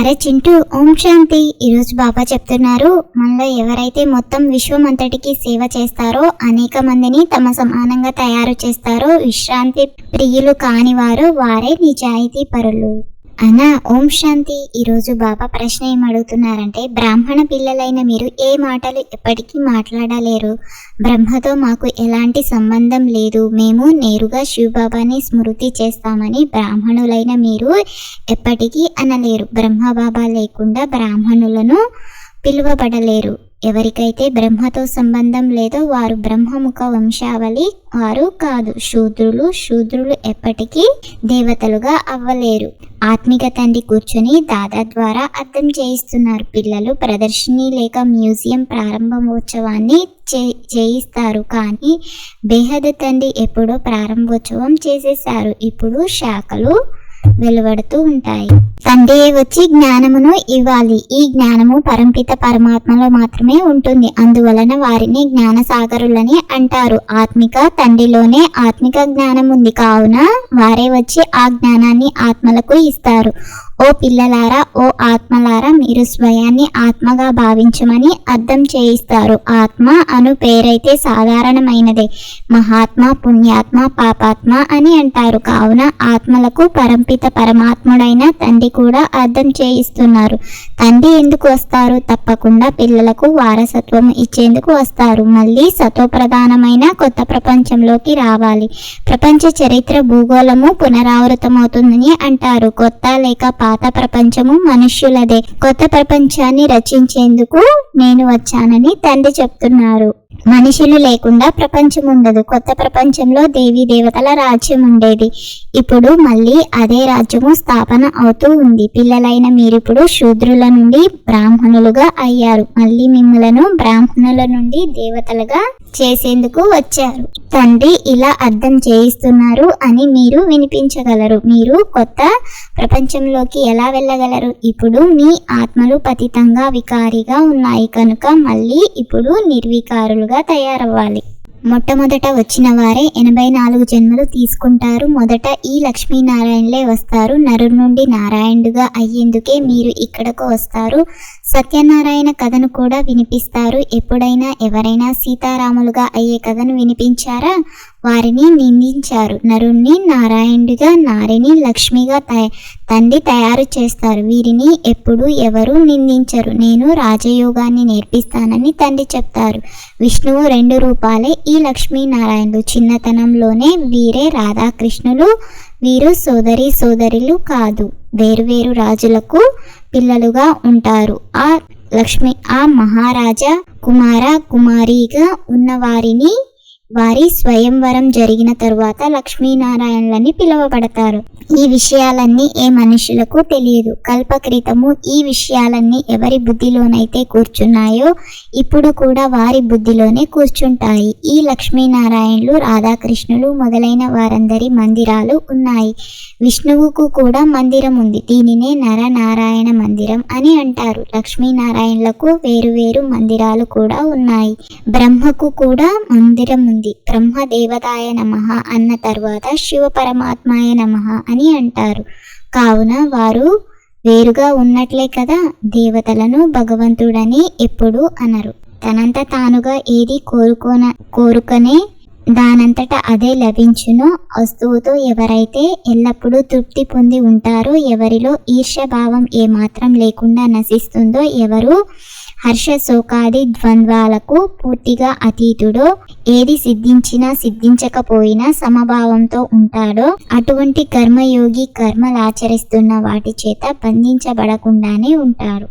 అరే చింటూ ఓం శాంతి. ఈరోజు బాబా చెప్తున్నారు మనలో ఎవరైతే మొత్తం విశ్వం అంతటికి సేవ చేస్తారో అనేక మందిని తమ సమానంగా తయారు చేస్తారో విశ్రాంతి ప్రియులు కాని వారు వారే నిజాయితీ పరులు. అనా ఓం శాంతి. ఈరోజు బాబా ప్రశ్న ఏమడుగుతున్నారంటే బ్రాహ్మణ పిల్లలైన మీరు ఏ మాటలు ఎప్పటికీ మాట్లాడలేరు. బ్రహ్మతో మాకు ఎలాంటి సంబంధం లేదు. మేము నేరుగా శివబాబాని స్మృతి చేస్తామని బ్రాహ్మణులైన మీరు ఎప్పటికీ అనలేరు. బ్రహ్మబాబా లేకుండా బ్రాహ్మణులను పిలువబడలేరు. ఎవరికైతే బ్రహ్మతో సంబంధం లేదో వారు బ్రహ్మముఖ వంశావళి వారు కాదు. శూద్రులు శూద్రులు ఎప్పటికీ దేవతలుగా అవ్వలేరు. ఆత్మిక తండ్రి కూర్చొని దాదా ద్వారా అర్థం చేయిస్తున్నారు. పిల్లలు ప్రదర్శిని లేక మ్యూజియం ప్రారంభోత్సవాన్ని చే చేయిస్తారు. కానీ బేహద్ తండ్రి ఎప్పుడో ప్రారంభోత్సవం చేసేసారు ఇప్పుడు శాఖలు వెలువడుతూ ఉంటాయి. తండ్రి వచ్చి జ్ఞానమును ఇవ్వాలి. ఈ జ్ఞానము పరంపిత పరమాత్మలో మాత్రమే ఉంటుంది. అందువలన వారిని జ్ఞాన సాగరులని అంటారు. ఆత్మిక తండ్రిలోనే ఆత్మిక జ్ఞానం ఉంది కావున వారే వచ్చి ఆ జ్ఞానాన్ని ఆత్మలకు ఇస్తారు. ఓ పిల్లలారా ఓ ఆత్మలారా మీరు స్వయాన్ని ఆత్మగా భావించమని అర్థం చేయిస్తారు. ఆత్మ అను పేరైతే సాధారణమైనదే. మహాత్మ పుణ్యాత్మ పాపాత్మ అని అంటారు. కావున ఆత్మలకు పరంపిత పరమాత్ముడైన తండ్రి కూడా అర్థం చేయిస్తున్నారు. తండ్రి ఎందుకు వస్తారు? తప్పకుండా పిల్లలకు వారసత్వం ఇచ్చేందుకు వస్తారు. మళ్ళీ సతోప్రధానమైన కొత్త ప్రపంచంలోకి రావాలి. ప్రపంచ చరిత్ర భూగోళము పునరావృతమవుతుందని అంటారు. కొత్త లేక పాత ప్రపంచము మనుష్యులదే. కొత్త ప్రపంచాన్ని రచించేందుకు నేను వచ్చానని తండ్రి చెప్తున్నారు. మనుషులు లేకుండా ప్రపంచం ఉండదు. కొత్త ప్రపంచంలో దేవీ దేవతల రాజ్యం ఉండేది. ఇప్పుడు మళ్ళీ అదే రాజ్యము స్థాపన అవుతూ ఉంది. పిల్లలైన మీరిప్పుడు శూద్రుల నుండి బ్రాహ్మణులుగా అయ్యారు. మళ్ళీ మిమ్మలను బ్రాహ్మణుల నుండి దేవతలుగా చేసేందుకు వచ్చారు. తండ్రి ఇలా అర్థం చేయిస్తున్నారు అని మీరు వినిపించగలరు. మీరు కొత్త ప్రపంచంలోకి ఎలా వెళ్ళగలరు? ఇప్పుడు మీ ఆత్మలు పతితంగా వికారిగా ఉన్నాయి. కనుక మళ్ళీ ఇప్పుడు నిర్వికారులుగా తయారవ్వాలి. మొట్టమొదట వచ్చిన వారే ఎనభై నాలుగు జన్మలు తీసుకుంటారు. మొదట ఈ లక్ష్మీనారాయణలే వస్తారు. నరు నుండి నారాయణుడుగా అయ్యేందుకే మీరు ఇక్కడకు వస్తారు. సత్యనారాయణ కథను కూడా వినిపిస్తారు. ఎప్పుడైనా ఎవరైనా సీతారాములుగా అయ్యే కథను వినిపించారా? వారిని నిందించారు. నరుణ్ణి నారాయణుడిగా నారిని లక్ష్మిగా తయ తండ్రి తయారు చేస్తారు. వీరిని ఎప్పుడు ఎవరు నిందించరు. నేను రాజయోగాన్ని నేర్పిస్తానని తండ్రి చెప్తారు. విష్ణువు రెండు రూపాలే ఈ లక్ష్మీనారాయణులు చిన్నతనంలోనే వీరే రాధాకృష్ణులు వీరు సోదరి సోదరులు కాదు. వేరువేరు రాజులకు పిల్లలుగా ఉంటారు. ఆ లక్ష్మి ఆ మహారాజా కుమార కుమారిగా ఉన్నవారిని వారి స్వయంవరం జరిగిన తరువాత లక్ష్మీనారాయణులని పిలువబడతారు. ఈ విషయాలన్నీ ఏ మనుషులకు తెలియదు. కల్పక్రితము ఈ విషయాలన్నీ ఎవరి బుద్ధిలోనైతే కూర్చున్నాయో ఇప్పుడు కూడా వారి బుద్ధిలోనే కూర్చుంటాయి. ఈ లక్ష్మీనారాయణులు రాధాకృష్ణులు మొదలైన వారందరి మందిరాలు ఉన్నాయి. విష్ణువుకు కూడా మందిరం ఉంది. దీనినే నరనారాయణ మందిరం అని అంటారు. లక్ష్మీనారాయణులకు వేరువేరు మందిరాలు కూడా ఉన్నాయి. బ్రహ్మకు కూడా మందిరం ఉంది. బ్రహ్మ దేవతాయ నమ అన్న తర్వాత శివ పరమాత్మాయ నమ అని అంటారు. కావున వారు వేరుగా ఉన్నట్లే కదా దేవతలను భగవంతుడని ఎప్పుడు అనరు. తనంత తానుగా ఏది కోరుకోన కోరుకనే దానంతట అదే లభించును. వస్తువుతో ఎవరైతే ఎల్లప్పుడూ తృప్తి పొంది ఉంటారో ఎవరిలో ఈర్ష్యభావం ఏమాత్రం లేకుండా నశిస్తుందో ఎవరు హర్ష శోకాది ద్వంద్వాలకు పూర్తిగా అతీతుడో ఏది సిద్ధించినా సిద్ధించకపోయినా సమభావంతో ఉంటాడో అటువంటి కర్మయోగి కర్మలాచరిస్తున్న వాటి చేత బంధించబడకుండానే ఉంటారు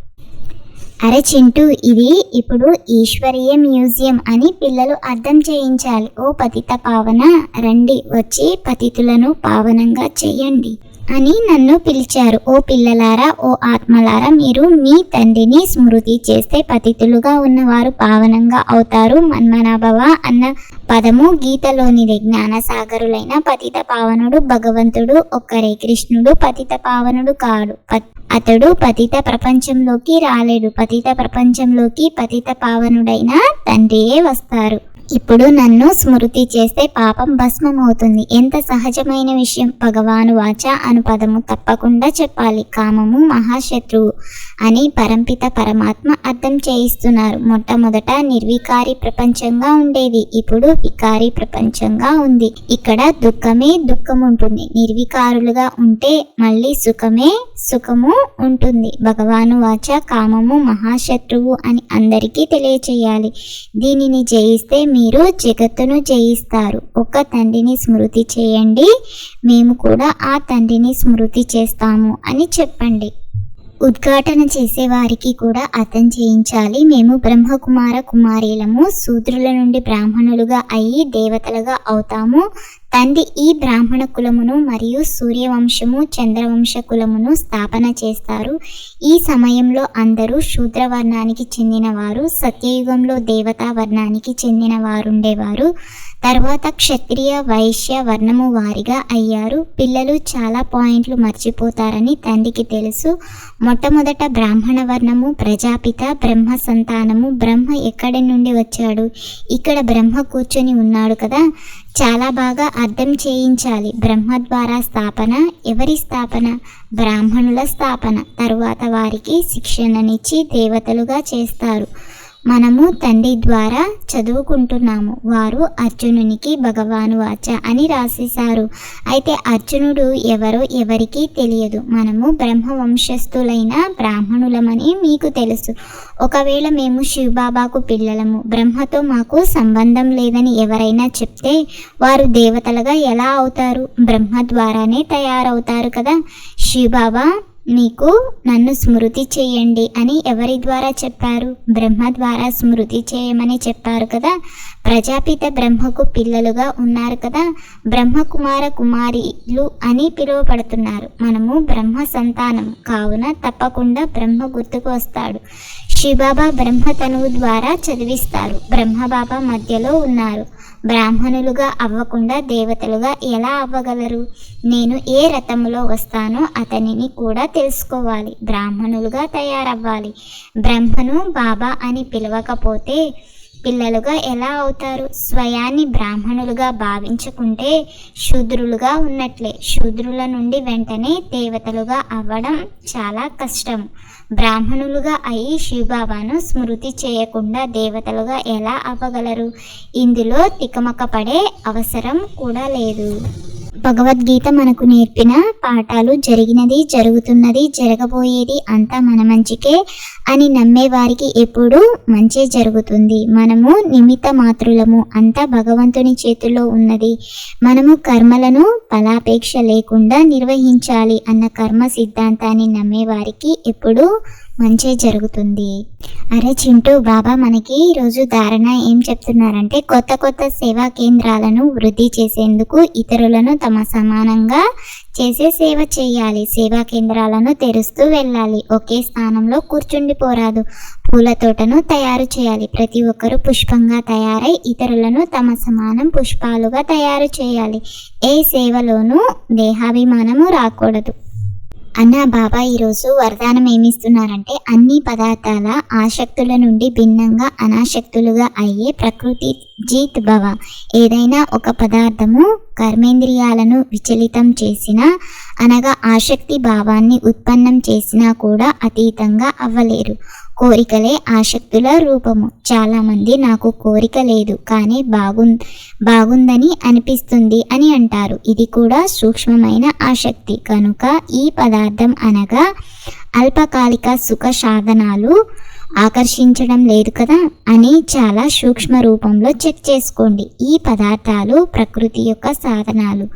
అరే చింటూ ఇది ఇప్పుడు ఈశ్వరీయ మ్యూజియం అని పిల్లలు అర్థం చేయించాలి. ఓ పతిత పావన రండి వచ్చి పతితులను పావనంగా చేయండి. అని నన్ను పిలిచారు. ఓ పిల్లలారా ఓ ఆత్మలారా మీరు మీ తండ్రిని స్మృతి చేస్తే పతితులుగా ఉన్నవారు పావనంగా అవుతారు. మన్మనాభవ అన్న పదము గీతలోనిదే. జ్ఞానసాగరులైన పతిత పావనుడు భగవంతుడు ఒక్కరే. కృష్ణుడు పతిత పావనుడు కాడు. ప- అతడు పతిత ప్రపంచంలోకి రాలేడు. పతిత ప్రపంచంలోకి పతిత పావనుడైన తండ్రియే వస్తారు. ఇప్పుడు నన్ను స్మృతి చేస్తే పాపం భస్మం అవుతుంది ఎంత సహజమైన విషయం. భగవాను వాచ అను పదము తప్పకుండా చెప్పాలి. కామము మహాశత్రువు అని పరంపిత పరమాత్మ అర్థం చేయిస్తున్నారు. మొట్టమొదట నిర్వికారి ప్రపంచంగా ఉండేది. ఇప్పుడు వికారి ప్రపంచంగా ఉంది. ఇక్కడ దుఃఖమే దుఃఖం ఉంటుంది నిర్వికారులుగా ఉంటే మళ్ళీ సుఖమే సుఖము ఉంటుంది. భగవాను వాచ కామము మహాశత్రువు అని అందరికీ తెలియచేయాలి. దీనిని జయిస్తే మీరు జగత్తును జయిస్తారు. ఒక తండ్రిని స్మృతి చేయండి. మేము కూడా ఆ తండ్రిని స్మృతి చేస్తాము అని చెప్పండి. ఉద్ఘాటన చేసేవారికి కూడా అర్థం చేయించాలి. మేము బ్రహ్మకుమార కుమారీలము శూద్రుల నుండి బ్రాహ్మణులుగా అయ్యి దేవతలుగా అవుతాము. తండ్రి ఈ బ్రాహ్మణ కులమును మరియు సూర్యవంశము చంద్రవంశ కులమును స్థాపన చేస్తారు. ఈ సమయంలో అందరూ శూద్ర వర్ణానికి చెందినవారు సత్యయుగంలో దేవతా వర్ణానికి చెందిన తర్వాత క్షత్రియ వైశ్య వర్ణము వారిగా అయ్యారు. పిల్లలు చాలా పాయింట్లు మర్చిపోతారని తండ్రికి తెలుసు. మొట్టమొదట బ్రాహ్మణ వర్ణము ప్రజాపిత బ్రహ్మ సంతానము. బ్రహ్మ ఎక్కడి నుండి వచ్చాడు? ఇక్కడ బ్రహ్మ కూర్చొని ఉన్నాడు కదా. చాలా బాగా అర్థం చేయించాలి. బ్రహ్మ ద్వారా స్థాపన ఎవరి స్థాపన? బ్రాహ్మణుల స్థాపన. తరువాత వారికి శిక్షణనిచ్చి దేవతలుగా చేస్తారు. మనము తండ్రి ద్వారా చదువుకుంటున్నాము. వారు అర్జునునికి భగవాను వాచ అని రాసేశారు. అయితే అర్జునుడు ఎవరో ఎవరికీ తెలియదు. మనము బ్రహ్మవంశస్థులైన బ్రాహ్మణులమని మీకు తెలుసు. ఒకవేళ మేము శివబాబాకు పిల్లలము బ్రహ్మతో మాకు సంబంధం లేదని ఎవరైనా చెప్తే వారు దేవతలుగా ఎలా అవుతారు? బ్రహ్మ ద్వారానే తయారవుతారు కదా. శివబాబా మీకు నన్ను స్మృతి చేయండి అని ఎవరి ద్వారా చెప్పారు? బ్రహ్మ ద్వారా స్మృతి చేయమని చెప్పారు కదా? ప్రజాపిత బ్రహ్మకు పిల్లలుగా ఉన్నారు కదా? బ్రహ్మ కుమార కుమారిలు అని పిలువబడుతున్నారు. మనము బ్రహ్మ సంతానం. కావున తప్పకుండా బ్రహ్మ గుర్తుకు వస్తాడు. శివబాబా బ్రహ్మ తనువు ద్వారా చదివిస్తారు. బ్రహ్మబాబా మధ్యలో ఉన్నారు. బ్రాహ్మణులుగా అవ్వకుండా దేవతలుగా ఎలా అవ్వగలరు? నేను ఏ రథములో వస్తానో అతనిని కూడా తెలుసుకోవాలి. బ్రాహ్మణులుగా తయారవ్వాలి. బ్రహ్మను బాబా అని పిలవకపోతే పిల్లలుగా ఎలా అవుతారు? స్వయాన్ని బ్రాహ్మణులుగా భావించుకుంటే శూద్రులుగా ఉన్నట్లే. శూద్రుల నుండి వెంటనే దేవతలుగా అవ్వడం చాలా కష్టం. బ్రాహ్మణులుగా అయి శివబాబాను స్మృతి చేయకుండా దేవతలుగా ఎలా అవ్వగలరు? ఇందులో తికమక పడే అవసరం కూడా లేదు. భగవద్గీత మనకు నేర్పిన పాఠాలు జరిగినది జరుగుతున్నది జరగబోయేది అంతా మన మంచికే అని నమ్మేవారికి ఎప్పుడూ మంచి జరుగుతుంది. మనము నిమిత్త మాత్రులము అంతా భగవంతుని చేతిలో ఉన్నది. మనము కర్మలను ఫలాపేక్ష లేకుండా నిర్వహించాలి అన్న కర్మ సిద్ధాంతాన్ని నమ్మేవారికి ఎప్పుడూ మంచి జరుగుతుంది. అరే చింటూ బాబా మనకి ఈరోజు ధారణ ఏం చెప్తున్నారంటే కొత్త కొత్త సేవా కేంద్రాలను వృద్ధి చేసేందుకు ఇతరులను తమ సమానంగా చేసే సేవ చేయాలి. సేవా కేంద్రాలను తెరుస్తూ వెళ్ళాలి. ఒకే స్థానంలో కూర్చుండిపోరాదు పూల తోటను తయారు చేయాలి. ప్రతి ఒక్కరూ పుష్పంగా తయారై ఇతరులను తమ సమానం పుష్పాలుగా తయారు చేయాలి. ఏ సేవలోనూ దేహాభిమానము రాకూడదు. అన్న బాబా ఈరోజు వరదానం ఏమిస్తున్నారంటే అన్ని పదార్థాల ఆసక్తుల నుండి భిన్నంగా అనాసక్తులుగా అయ్యే ప్రకృతి జీత్ భవ. ఏదైనా ఒక పదార్థము కర్మేంద్రియాలను విచలితం చేసిన అనగా ఆసక్తి భావాన్ని ఉత్పన్నం చేసినా కూడా అతీతంగా అవ్వలేరు. కోరికలే ఆసక్తుల రూపము. చాలామంది నాకు కోరిక లేదు కానీ బాగు బాగుందని అనిపిస్తుంది అని అంటారు. ఇది కూడా సూక్ష్మమైన ఆసక్తి కనుక ఈ పదార్థం అనగా అల్పకాలిక సుఖ సాధనాలు ఆకర్షించడం లేదు కదా అని చాలా సూక్ష్మ రూపంలో చెక్ చేసుకోండి. ఈ పదార్థాలు ప్రకృతి యొక్క సాధనాలు.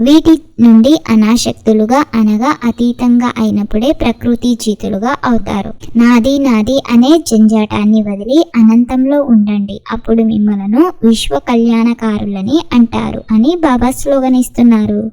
వీటి నుండి అనాశక్తులుగా అనగా అతీతంగా అయినప్పుడే ప్రకృతి జీతులుగా అవుతారు. నాది నాది అనే జంజాటాన్ని వదిలి అనంతంలో ఉండండి. అప్పుడు మిమ్మలను విశ్వ కళ్యాణకారులని అంటారు అని బాబా స్లోగనిస్తున్నారు